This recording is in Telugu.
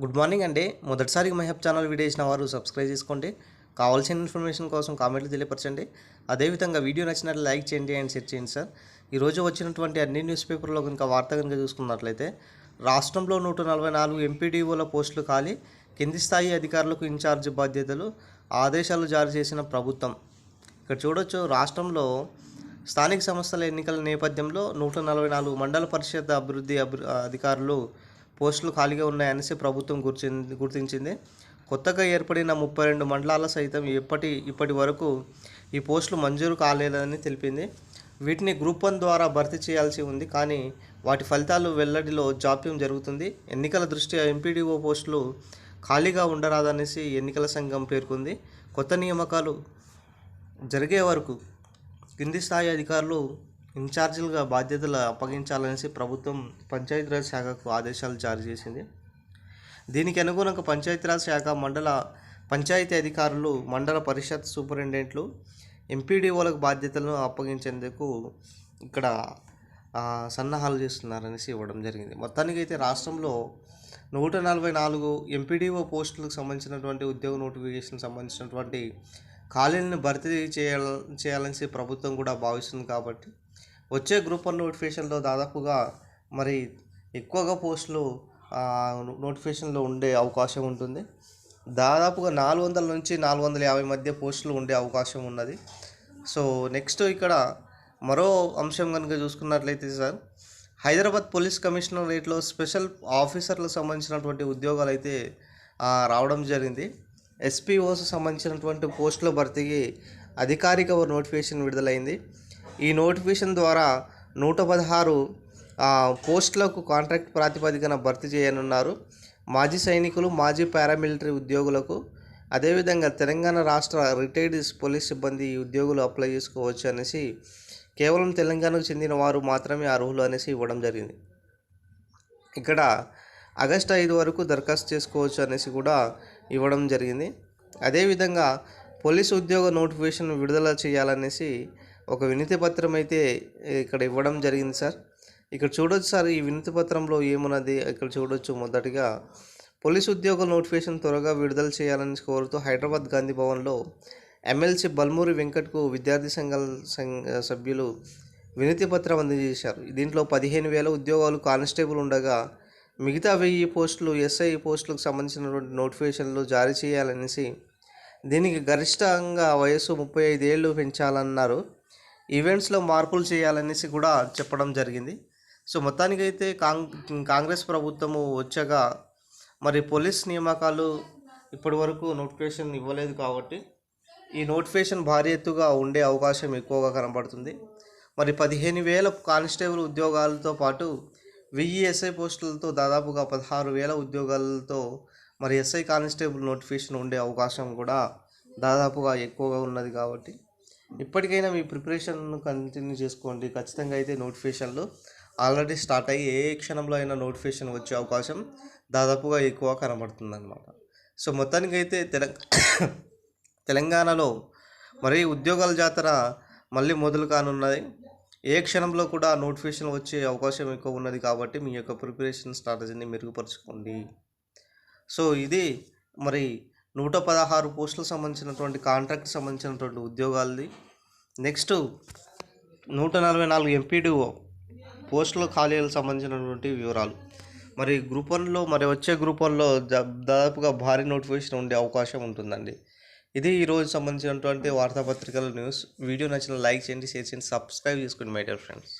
గుడ్ మార్నింగ్ అండి. మొదటిసారి మహబ్ ఛానల్ వీడియో చేసిన వారు సబ్స్క్రైబ్ చేసుకోండి. కావాల్సిన ఇన్ఫర్మేషన్ కోసం కామెంట్లు తెలియపరచండి. అదేవిధంగా వీడియో నచ్చినట్లు లైక్ చేయండి అండ్ షేర్ చేయండి సార్. ఈరోజు వచ్చినటువంటి అన్ని న్యూస్ పేపర్లో కనుక వార్త కనుక చూసుకున్నట్లయితే రాష్ట్రంలో నూట నలభై నాలుగు ఎంపీడీఓల పోస్టులు ఖాళీ కింది స్థాయి అధికారులకు ఇన్ఛార్జ్ బాధ్యతలు ఆదేశాలు జారీ చేసిన ప్రభుత్వం. ఇక్కడ చూడొచ్చు రాష్ట్రంలో స్థానిక సంస్థల ఎన్నికల నేపథ్యంలో నూట నలభై నాలుగు మండల పరిషత్ అభివృద్ధి అభి అధికారులు పోస్టులు ఖాళీగా ఉన్నాయనేసి ప్రభుత్వం గుర్తింది గుర్తించింది. కొత్తగా ఏర్పడిన ముప్పై రెండు మండలాల సైతం ఇప్పటి ఇప్పటి వరకు ఈ పోస్టులు మంజూరు కాలేదని తెలిపింది. వీటిని గ్రూప్ వన్ ద్వారా భర్తీ చేయాల్సి ఉంది. కానీ వాటి ఫలితాలు వెల్లడిలో జాప్యం జరుగుతుంది. ఎన్నికల దృష్ట్యా ఎంపీడీఓ పోస్టులు ఖాళీగా ఉండరాదనేసి ఎన్నికల సంఘం పేర్కొంది. కొత్త నియామకాలు జరిగే వరకు కింది స్థాయి అధికారులు ఇన్ఛార్జీలుగా బాధ్యతలు అప్పగించాలనేసి ప్రభుత్వం పంచాయతీరాజ్ శాఖకు ఆదేశాలు జారీ చేసింది. దీనికి అనుగుణంగా పంచాయతీరాజ్ శాఖ మండల పంచాయతీ అధికారులు మండల పరిషత్ సూపరింటెండెంట్లు ఎంపీడీఓలకు బాధ్యతలను అప్పగించేందుకు ఇక్కడ సన్నాహాలు చేస్తున్నారనేసి ఇవ్వడం జరిగింది. మొత్తానికి అయితే రాష్ట్రంలో నూట నలభై నాలుగు ఎంపీడీఓ పోస్టులకు సంబంధించినటువంటి ఉద్యోగ నోటిఫికేషన్ సంబంధించినటువంటి ఖాళీలను భర్తీ చేయాల చేయాలనేసి ప్రభుత్వం కూడా భావిస్తుంది కాబట్టి వచ్చే గ్రూప్ వన్ నోటిఫికేషన్లో దాదాపుగా మరి ఎక్కువగా పోస్టులు నోటిఫికేషన్లో ఉండే అవకాశం ఉంటుంది. దాదాపుగా నాలుగు వందల నుంచి నాలుగు వందల యాభై మధ్య పోస్టులు ఉండే అవకాశం ఉన్నది. సో నెక్స్ట్ ఇక్కడ మరో అంశం కనుక చూసుకున్నట్లయితే సార్ హైదరాబాద్ పోలీస్ కమిషనరేట్లో స్పెషల్ ఆఫీసర్లకు సంబంధించినటువంటి ఉద్యోగాలు అయితే రావడం జరిగింది. ఎస్పీఓస్ సంబంధించినటువంటి పోస్టుల భర్తీకి అధికారిక నోటిఫికేషన్ విడుదలైంది. ఈ నోటిఫికేషన్ ద్వారా నూట పదహారు పోస్టులకు కాంట్రాక్ట్ ప్రాతిపదికన భర్తీ చేయనున్నారు. మాజీ సైనికులు మాజీ పారామిలిటరీ ఉద్యోగులకు అదేవిధంగా తెలంగాణ రాష్ట్ర రిటైర్డ్ పోలీస్ సిబ్బంది ఈ ఉద్యోగులు అప్లై చేసుకోవచ్చు అనేసి కేవలం తెలంగాణకు చెందిన వారు మాత్రమే అర్హులు అనేసి ఇవ్వడం జరిగింది. ఇక్కడ ఆగస్టు ఐదు వరకు దరఖాస్తు చేసుకోవచ్చు అనేసి కూడా ఇవ్వడం జరిగింది. అదేవిధంగా పోలీసు ఉద్యోగ నోటిఫికేషన్ విడుదల చేయాలనేసి ఒక వినతి పత్రం అయితే ఇక్కడ ఇవ్వడం జరిగింది సార్. ఇక్కడ చూడొచ్చు సార్ ఈ వినతి పత్రంలో ఏమున్నది? ఇక్కడ చూడొచ్చు మొదటిగా పోలీసు ఉద్యోగ నోటిఫికేషన్ త్వరగా విడుదల చేయాలని కోరుతూ హైదరాబాద్ గాంధీ భవన్లో ఎమ్మెల్సీ బల్మూరి వెంకట్కు విద్యార్థి సంఘాల సభ్యులు వినతి పత్రం అందజేశారు. దీంట్లో పదిహేను వేల ఉద్యోగాలు కానిస్టేబుల్ ఉండగా మిగతా వెయ్యి పోస్టులు ఎస్ఐ పోస్టులకు సంబంధించినటువంటి నోటిఫికేషన్లు జారీ చేయాలనేసి దీనికి గరిష్టంగా వయసు ముప్పై ఐదేళ్ళు పెంచాలన్నారు. ఈవెంట్స్లో మార్పులు చేయాలనేసి కూడా చెప్పడం జరిగింది. సో మొత్తానికైతే కాంగ్ కాంగ్రెస్ ప్రభుత్వము వచ్చాక మరి పోలీస్ నియామకాలు ఇప్పటి వరకు నోటిఫికేషన్ ఇవ్వలేదు కాబట్టి ఈ నోటిఫికేషన్ భారీ ఎత్తుగా ఉండే అవకాశం ఎక్కువగా కనబడుతుంది. మరి పదిహేను వేల కానిస్టేబుల్ ఉద్యోగాలతో పాటు వెయ్యి ఎస్ఐ పోస్టులతో దాదాపుగా పదహారు వేల ఉద్యోగాలతో మరి ఎస్ఐ కానిస్టేబుల్ నోటిఫికేషన్ ఉండే అవకాశం కూడా దాదాపుగా ఎక్కువగా ఉన్నది కాబట్టి ఇప్పటికైనా మీ ప్రిపరేషన్ను కంటిన్యూ చేసుకోండి. ఖచ్చితంగా అయితే నోటిఫికేషన్లు ఆల్రెడీ స్టార్ట్ అయ్యి ఏ క్షణంలో అయినా నోటిఫికేషన్ వచ్చే అవకాశం దాదాపుగా ఎక్కువ కనబడుతుంది అనమాట సో మొత్తానికైతే తెలంగాణ తెలంగాణలో మరి ఉద్యోగాల జాతర మళ్ళీ మొదలు కానున్నది. ఏ క్షణంలో కూడా నోటిఫికేషన్ వచ్చే అవకాశం ఎక్కువ ఉన్నది కాబట్టి మీ యొక్క ప్రిపరేషన్ స్ట్రాటజీని మెరుగుపరచుకోండి. సో ఇది మరి నూట పదహారు పోస్టులకు సంబంధించినటువంటి కాంట్రాక్ట్ సంబంధించినటువంటి ఉద్యోగాలది. నెక్స్ట్ నూట నలభై నాలుగు ఎంపీడీఓ పోస్టుల ఖాళీలకు సంబంధించినటువంటి వివరాలు. మరి గ్రూప్ వన్లో మరి వచ్చే గ్రూప్ వన్లో దాదాపుగా భారీ నోటిఫికేషన్ ఉండే అవకాశం ఉంటుందండి. ఇది ఈరోజు సంబంధించినటువంటి వార్తాపత్రికల న్యూస్. వీడియో నచ్చిన లైక్ చేయండి షేర్ చేయండి సబ్స్క్రైబ్ చేసుకోండి మై డియర్ ఫ్రెండ్స్.